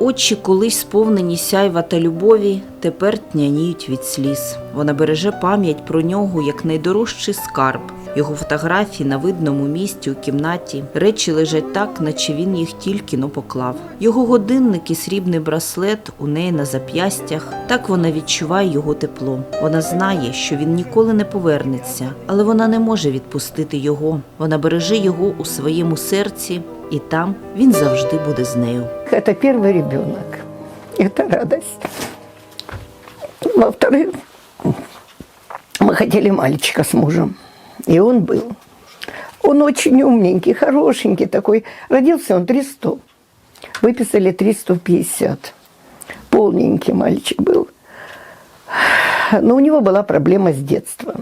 Очі, колись сповнені сяйва та любові, тепер тняніють від сліз. Вона береже пам'ять про нього як найдорожчий скарб. Його фотографії на видному місці у кімнаті. Речі лежать так, наче він їх тільки но поклав. Його годинник і срібний браслет у неї на зап'ястях. Так вона відчуває його тепло. Вона знає, що він ніколи не повернеться, але вона не може відпустити його. Вона береже його у своєму серці, і там він завжди буде з нею. Это первый ребенок. Это радость. Во-вторых, мы хотели мальчика с мужем. И он был. Он очень умненький, хорошенький такой. Родился он 300. Выписали 350. Полненький мальчик был. Но у него была проблема с детства.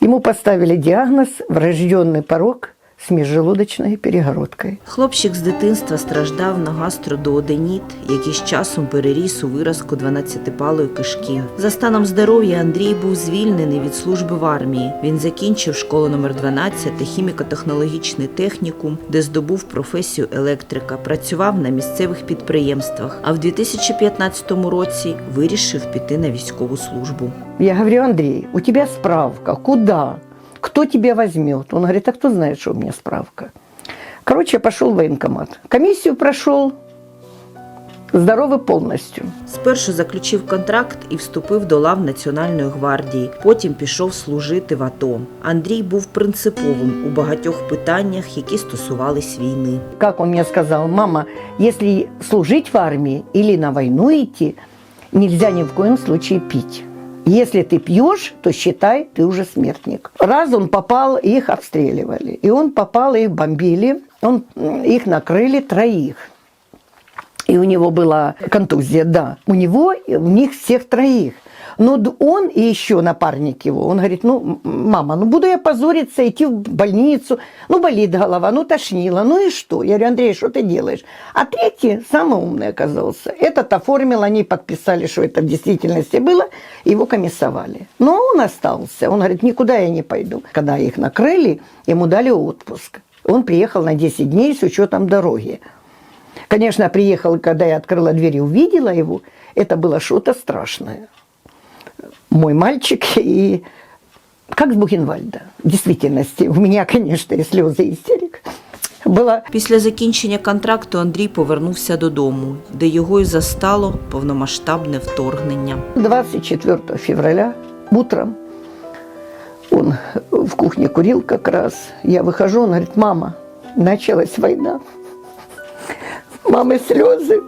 Ему поставили диагноз врожденный порог с межжелудочной перегородкой. Хлопчик з дитинства страждав на гастродооденіт, який з часом переріс у виразку 12-палої кишки. За станом здоров'я Андрій був звільнений від служби в армії. Він закінчив школу номер 12 та хіміко-технологічний технікум, де здобув професію електрика, працював на місцевих підприємствах. А в 2015 році вирішив піти на військову службу. Я говорю, Андрей, у тебя справка, куда? Кто тебя возьмет? Он говорит, а кто знает, что у меня справка? Короче, я пошел в военкомат. Комиссию прошел, здоровый полностью. Спершу заключив контракт і вступив до лав Національної гвардії. Потім пішов служити в АТО. Андрій був принциповим у багатьох питаннях, які стосувались війни. Как он мне сказал, мама, если служить в армии или на войну идти, нельзя ни в коем случае пить. Если ты пьешь, то считай, ты уже смертник. Раз он попал, их обстреливали. И он попал, их бомбили. Он, м, их накрыли троих. И у него была контузия, да. У него, и у них всех троих. Д- он и еще напарник его, он говорит, ну, мама, ну буду я позориться, идти в больницу, ну болит голова, ну тошнило, ну и что? Я говорю, Андрей, что ты делаешь? А третий, самый умный оказался, этот оформил, они подписали, что это в действительности было, его комиссовали. Но он остался, он говорит, никуда я не пойду. Когда их накрыли, ему дали отпуск. Он приехал на 10 дней с учетом дороги. Конечно, приехал, когда я открыла дверь и увидела его, это было что-то страшное. Мой мальчик и как с Бухенвальда. В действительности, у меня, конечно, и слезы, и истерик. Была Після закінчення контракту Андрій повернувся додому, де його й застало повномасштабне вторгнення. 24 февраля утром он в кухне курил как раз. Я выхожу, он говорит, мама, началась война. Мамы слезы,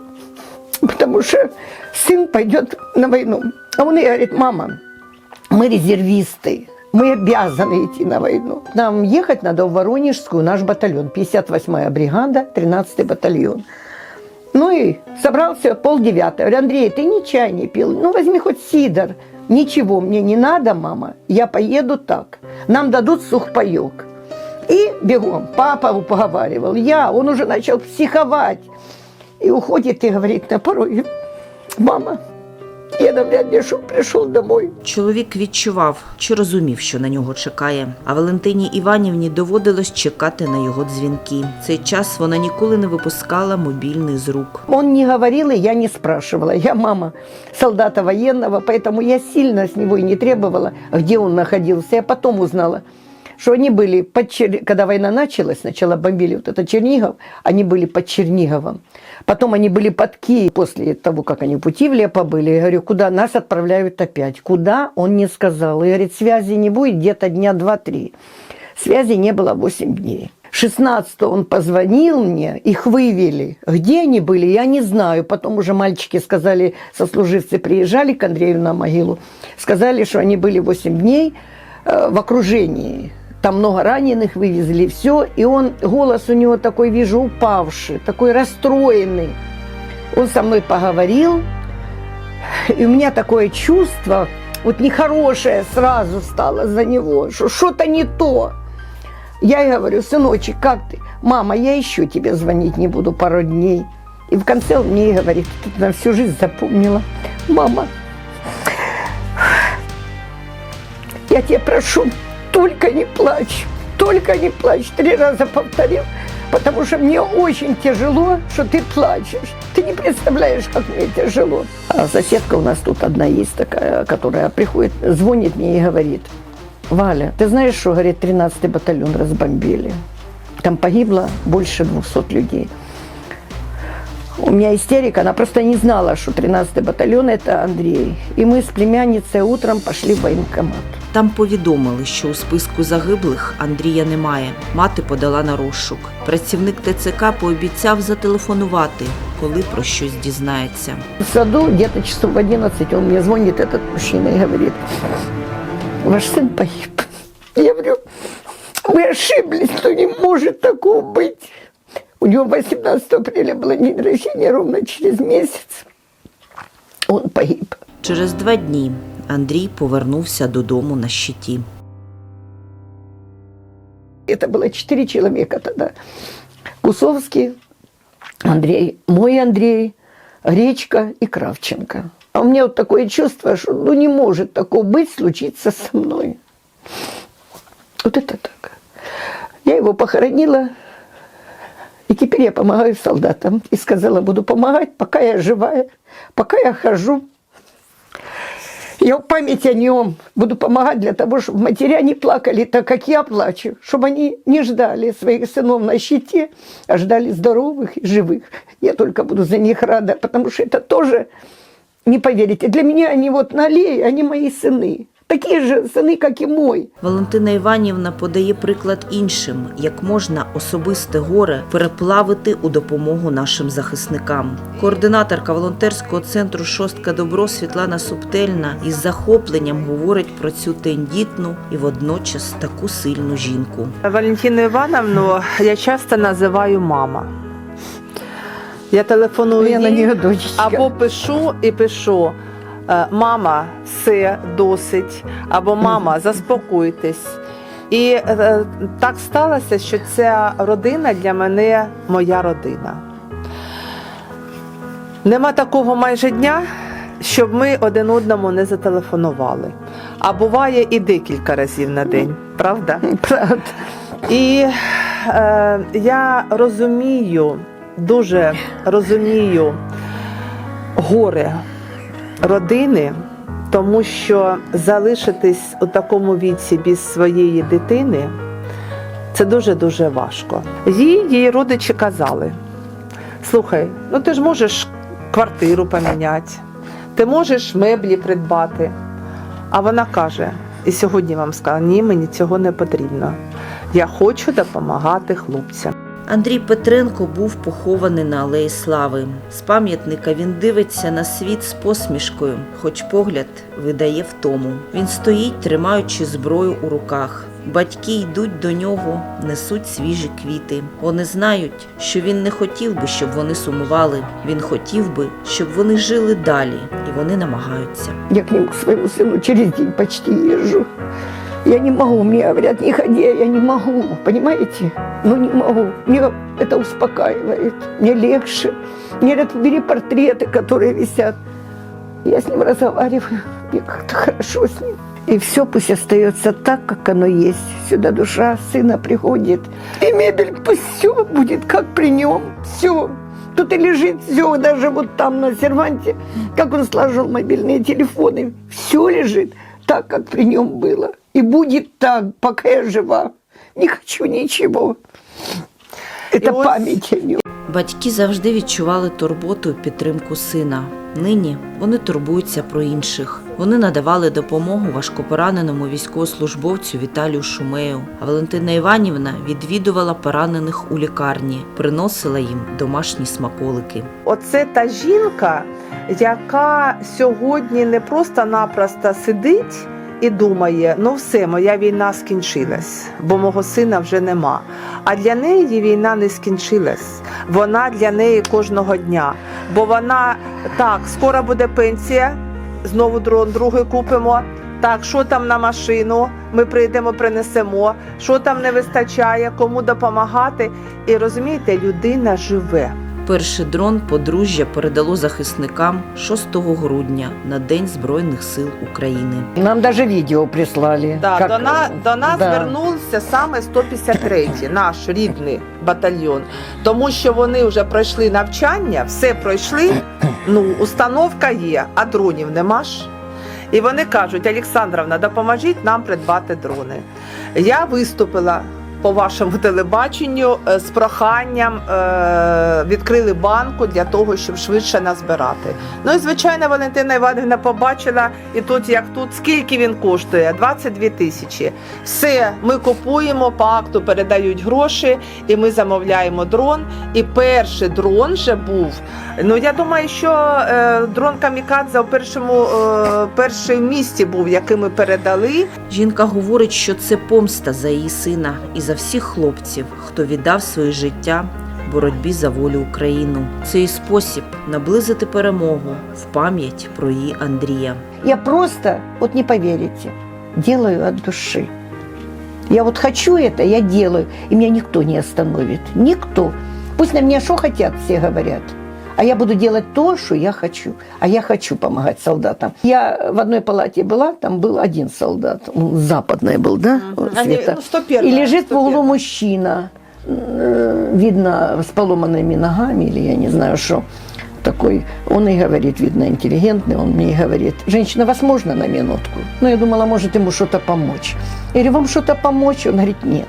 потому что Сын пойдет на войну. А он ей говорит, мама, мы резервисты, мы обязаны идти на войну. Нам ехать надо в Воронежскую, наш батальон, 58-я бригада, 13-й батальон. Ну и собрался полдевятого. Говорю, Андрей, ты ни чай не пил, ну возьми хоть сидор. Ничего мне не надо, мама, я поеду так. Нам дадут сухпайок. И бегом, папа его поговаривал, я, он уже начал психовать. И уходит и говорит на пороге, мама, я навряд ли что пришел домой. Чоловік відчував чи розумів, що на нього чекає. А Валентині Іванівні доводилось чекати на його дзвінки. Цей час вона ніколи не випускала мобільний з рук. Он не говорил, и я не спрашивала. Я мама солдата военного, поэтому я сильно с него и не требовала, где он находился. Я потом узнала, что они были, под Чер- когда война началась, сначала бомбили вот это Чернигов, они были под Черниговом. Потом они были под Киев, после того, как они в Путивле побыли. Я говорю, куда нас отправляют опять? Куда? Он не сказал. И говорит, связи не будет где-то дня два-три. Связи не было 8 дней. 16 он позвонил мне, их вывели. Где они были, я не знаю. Потом уже мальчики сказали, сослуживцы приезжали к Андрею на могилу, сказали, что они были 8 дней э, в окружении. Там много раненых вывезли, все. И он, голос у него такой, вижу, упавший, такой расстроенный. Он со мной поговорил, и у меня такое чувство, вот нехорошее сразу стало за него, что что-то не то. Я говорю, сыночек, как ты? Мама, я еще тебе звонить не буду пару дней. И в конце он мне говорит, ты на всю жизнь запомнила. Мама, я тебя прошу, только не плачь, только не плачь. Три раза повторил, Потому что мне очень тяжело, что ты плачешь. Ты не представляешь, как мне тяжело. А соседка у нас тут одна есть такая, которая приходит, звонит мне и говорит, Валя, ты знаешь, что, говорит, 13-й батальон разбомбили? Там погибло больше 200 людей. У меня истерика, она просто не знала, что 13-й батальон – это Андрей. И мы с племянницей утром пошли в военкомат. Там повідомили, що у списку загиблих Андрія немає. Мати подала на розшук. Працівник ТЦК пообіцяв зателефонувати, коли про щось дізнається. В саду где-то часов в 11 он мне звонит, этот мужчина, и говорит, ваш сын погиб. Я говорю, вы ошиблись, но не может такого быть. У него 18 апреля было день рождения, ровно через месяц он погиб. Через два дні Андрій повернувся додому на щиті. Это было четыре человека тогда. Кусовский, Андрей, мой Андрей, Гречка и Кравченко. А у меня вот такое чувство, что ну не может такого быть, случиться со мной. Вот это так. Я его похоронила, и теперь я помогаю солдатам. И сказала, буду помогать, пока я живая, пока я хожу. Я в память о нем буду помогать для того, чтобы матеря не плакали так, как я плачу, чтобы они не ждали своих сынов на щите, а ждали здоровых и живых. Я только буду за них рада, потому что это тоже, не поверите, для меня они вот на аллее, они мои сыны. Такие же сыны, как и мой. Валентина Іванівна подає приклад іншим, як можна особисте горе переплавити у допомогу нашим захисникам. Координаторка волонтерського центру Шостка Добро Світлана Субтельна із захопленням говорить про цю тендітну і водночас таку сильну жінку. Валентину Івановну я часто називаю мама. Я телефоную Я на їй, або пишу і пишу. Е, Мама, все досить, або мама, заспокойтесь. І е, так сталося, що ця родина для мене моя родина. Нема такого майже дня, щоб ми один одному не зателефонували. А буває і декілька разів на день, правда? Правда. І е, я розумію, дуже розумію горе родини, тому що залишитись у такому віці без своєї дитини це дуже-дуже важко. Їй її родичі казали: слухай, ну ти ж можеш квартиру поміняти, ти можеш меблі придбати. А вона каже: і сьогодні вам сказала, ні, мені цього не потрібно. Я хочу допомагати хлопцям. Андрій Петренко був похований на Алеї Слави. З пам'ятника він дивиться на світ з посмішкою, хоч погляд видає втому. Він стоїть, тримаючи зброю у руках. Батьки йдуть до нього, несуть свіжі квіти. Вони знають, що він не хотів би, щоб вони сумували. Він хотів би, щоб вони жили далі, і вони намагаються. Я к нему, к своему сыну, через день почти езжу. Я не могу, мне говорят, не ходи, я не могу, понимаете? Ну не могу. Мне это успокаивает, мне легче. Мне говорят, бери портреты, которые висят. Я с ним разговариваю, мне как-то хорошо с ним. И все пусть остается так, как оно есть. Сюда душа сына приходит. И мебель пусть все будет, как при нем. Все. Тут и лежит все, даже вот там на серванте, как он сложил мобильные телефоны. Все лежит так, как при нем было. И будет так, пока я жива. Не хочу ничего. Это И вот- память о нем. Батьки завжди відчували турботу і підтримку сина. Нині вони турбуються про інших. Вони надавали допомогу важкопораненому військовослужбовцю Віталію Шумею. А Валентина Іванівна відвідувала поранених у лікарні, приносила їм домашні смаколики. Оце та жінка, яка сьогодні не просто-напросто сидить і думає: ну все, моя війна скінчилась, бо мого сина вже нема. А для неї війна не скінчилась. Вона для неї кожного дня. Бо вона так, скоро буде пенсія, знову дрон другий купимо. Так, що там на машину? Ми прийдемо, принесемо. Що там не вистачає, кому допомагати. І розумієте, людина живе. Перший дрон подружжя передало захисникам 6 грудня на День Збройних сил України. Нам даже видео прислали. Да, как- до, на, до нас да. звернувся саме 153-й, наш рідний батальйон, тому що вони вже пройшли навчання, все пройшли. Ну, установка є, а дронів нема ж. І вони кажуть: Олександровна, допоможіть нам придбати дрони. Я виступила по вашому телебаченню е, з проханням е, відкрили банку для того, щоб швидше назбирати. Ну і звичайно, Валентина Іванівна побачила, і тут як тут, скільки він коштує? 22 тисячі. Все, ми купуємо, по акту передають гроші, і ми замовляємо дрон. І перший дрон вже був. Ну я думаю, що е, дрон Камікадзе у першому першому місці був, який ми передали. Жінка говорить, що це помста за її сина і за всіх хлопців, хто віддав своє життя боротьбі за волю Україну. Це і спосіб наблизити перемогу в пам'ять про її Андрія. Я просто, от не поверите, делаю від душі. Я вот хочу это, я делаю, и меня никто не остановит. Никто. Пусть на меня что хотят, все говорят. А я буду делать то, что я хочу. А я хочу помогать солдатам. Я в одной палате была, там был один солдат. Он западный был, да? Они, ну, 101, И лежит в 101. углу мужчина, видно, с поломанными ногами, или я не знаю что. Такой, он и говорит, видно, интеллигентный, он мне и говорит, женщина, вас можно на минутку? Ну, я думала, может ему что-то помочь. Я говорю, вам что-то помочь? Он говорит, нет.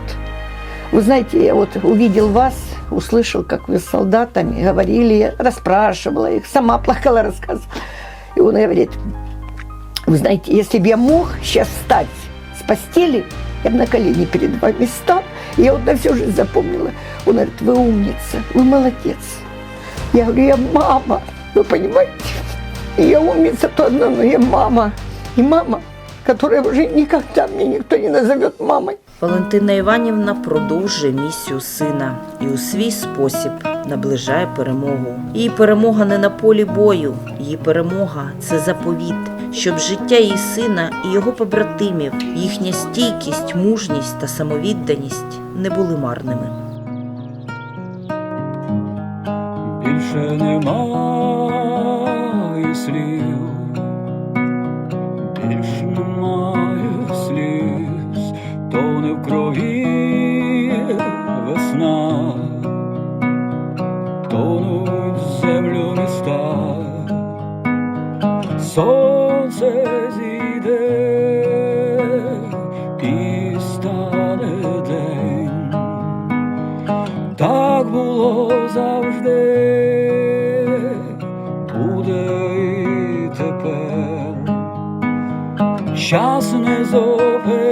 Вы знаете, я вот увидел вас, услышал, как вы с солдатами говорили, расспрашивала их, сама плакала, рассказывала. И он говорит, вы знаете, если бы я мог сейчас встать с постели, я бы на колени перед вами стал. И я вот на всю жизнь запомнила. Он говорит, вы умница, вы молодец. Я говорю, я мама, вы понимаете? И я умница то одна, но я мама. И мама, которая уже никогда мне никто не назовет мамой. Валентина Іванівна продовжує місію сина і у свій спосіб наближає перемогу. Її перемога не на полі бою, її перемога це заповіт, щоб життя її сина і його побратимів, їхня стійкість, мужність та самовідданість не були марними. більше немає слів, більш немає крові весна, тонуть в землю міста, сонце зійде і стане день. Так було завжди, буде тепер. Час не зупинить,